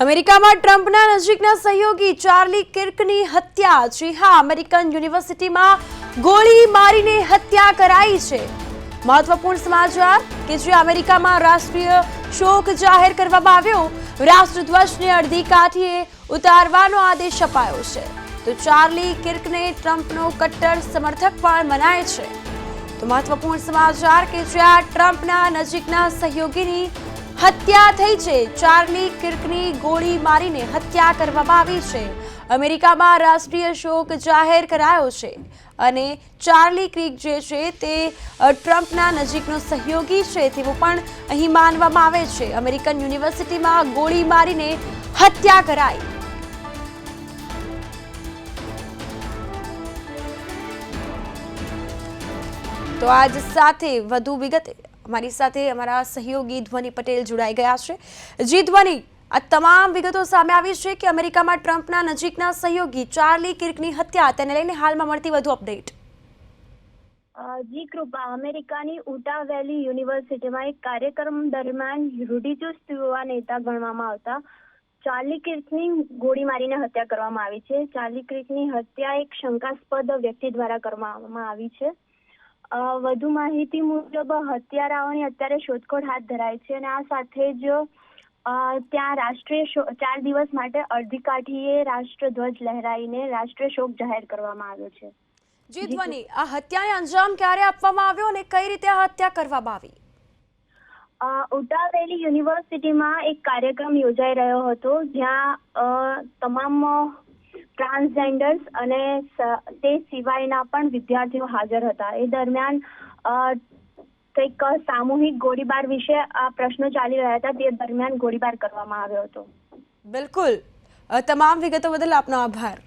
અમેરિકામાં ટ્રમ્પના નજીકના સહયોગી ચાર્લી કિર્કની હત્યા. જી હા, અમેરિકન યુનિવર્સિટીમાં ગોળી મારીને હત્યા કરાઈ છે. મહત્વપૂર્ણ સમાચાર કે જે અમેરિકામાં રાષ્ટ્રીય શોક જાહેર કરવામાં આવ્યો, રાષ્ટ્રધ્વજને અડધી કાઠીએ ઉતારવાનો આદેશ અપાયો છે. તો ચાર્લી કિર્કને ટ્રમ્પનો કટ્ટર સમર્થક પણ મનાય છે. તો મહત્વપૂર્ણ સમાચાર કે જ્યાં ટ્રમ્પના નજીકના સહયોગીની હત્યા થઈ છે. ચાર્લી કિર્કની ગોળી મારીને હત્યા કરવામાં આવી છે. અમેરિકામાં રાષ્ટ્રીય શોક જાહેર કરાયો છે અને ચાર્લી ક્રિક જે છે તે ટ્રમ્પના નજીકનો સહયોગી છે તેવું પણ અહીં માનવામાં આવે છે. અમેરિકન યુનિવર્સિટીમાં ગોળી મારીને હત્યા કરાઈ. તો આજ સાથે વધુ વિગતે અમારી સાથે અમારા સહયોગી ધ્વનિ પટેલ જોડાઈ ગયા છે. જી ધ્વનિ, આ તમામ વિગતો સામે આવી છે કે અમેરિકામાં ટ્રમ્પના નજીકના સહયોગી ચાર્લી કિર્કની હત્યા, તેને લઈને હાલમાં મળતી વધુ અપડેટ. જી કૃપા, અમેરિકાની ઉટા વેલી યુનિવર્સિટીમાં એક કાર્યક્રમ દરમિયાન રૂઢિચુસ્ત યુવા નેતા ગણવામાં આવતા ચાર્લી કિર્કની ગોળી મારીને હત્યા કરવામાં આવી છે. ચાર્લી કિર્કની હત્યા એક શંકાસ્પદ વ્યક્તિ દ્વારા કરવામાં આવી છે. વધુ માહિતી મુજબ હત્યારાઓની અત્યારે શોધખોળ હાથ ધરાય છે અને આ સાથે જ ત્યાં રાષ્ટ્રીય ચાર દિવસ માટે અડધી કાઠીએ રાષ્ટ્રધ્વજ લહેરાઈને રાષ્ટ્રીય શોક જાહેર કરવામાં આવ્યો છે. જી ધ્વની આ હત્યાને અંજામ ક્યારે આપવામાં આવ્યો અને કઈ રીતે આ હત્યા કરવામાં આવી? ઉટાવેલી ઉટા વેલી યુનિવર્સિટીમાં એક કાર્યક્રમ યોજાઈ રહ્યો હતો જ્યાં તમામ ટ્રાન્સજેન્ડર્સ અને તે સિવાયના પણ વિદ્યાર્થીઓ હાજર હતા. એ દરમિયાન કંઈક સામૂહિક ગોળીબાર વિશે આ પ્રશ્નો ચાલી રહ્યા હતા. તે દરમિયાન ગોળીબાર કરવામાં આવ્યો હતો. બિલકુલ. તમામ વિગતો બદલ આપનો આભાર.